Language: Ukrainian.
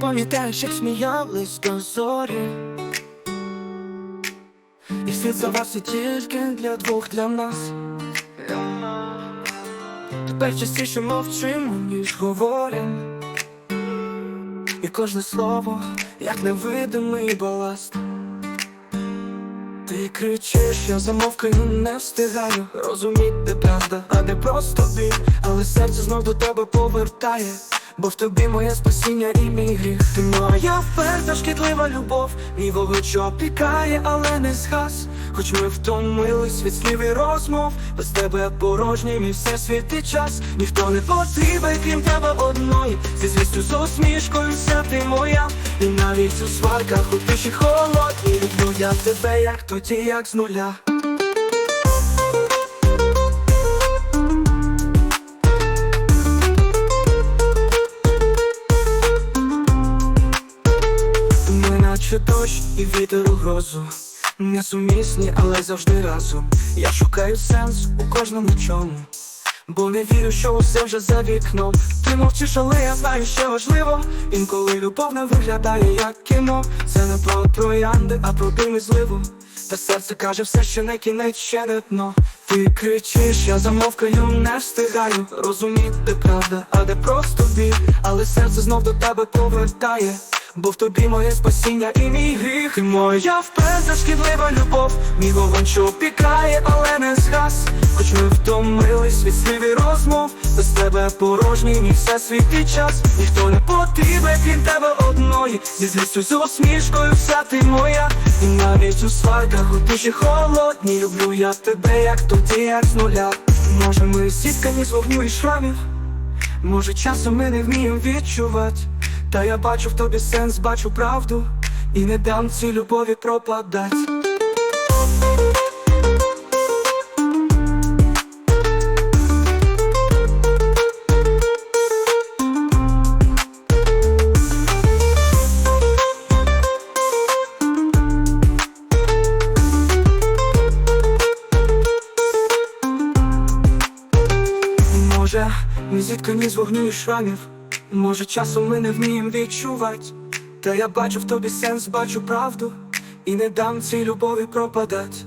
Пам'ятаєш, як сміялись до зорі? І світ завався тільки для двох для нас. Тепер частіше мовчимо, ніж говорим І кожне слово, як невидимий баласт Ти кричиш, я замовкаю, не встигаю Розуміти правда, а не просто біль Але серце знов до тебе повертає Бо в тобі моє спасіння і мій гріх. Ти моя вперта шкідлива любов Мій вогонь опікає, але не згас Хоч ми втомились від слів і розмов Без тебе порожній мій всесвіт і час. Ніхто не потрібен, крім тебе одної. Зі звістю з усмішкою вся ти моя. І навіть у сварках у тиші холодні Люблю я тебе, як тоді, як з нуля. Наче дощ і вітер у грозу Несумісні, але завжди разом. Я шукаю сенс у кожному чому. Бо не вірю, що усе вже за вікном Ти мовчиш, але я знаю, що важливо. Інколи любов не виглядає як кіно. Це не про троянди, а про дим і зливу Та серце каже все, що не кінець, ще не дно. Ти кричиш, я замовкаю, не встигаю. Розуміти правда, а де просто біль. Але серце знов до тебе повертає Бо в тобі моє спасіння і мій гріх. І моя вперта шкідлива любов. Мій вогонь, що опікає, але не згас. Хоч ми втомились від слів розмов. Без тебе порожній мій всесвіт і час. Ніхто не потрібен, крім тебе одної. Зі злістю з усмішкою вся ти моя. І навіть у сварках у тиші холодні. Люблю я тебе, як тоді, як з нуля. Може ми сіткані з вогню і шрамів? Може часом ми не вміємо відчувати Та я бачу в тобі сенс, бачу правду. І не дам цій любові пропадать. Може, зіткані з вогню і шрамів Може, часом ми не вміємо відчувати. Та я бачу в тобі сенс, бачу правду. І не дам цій любові пропадать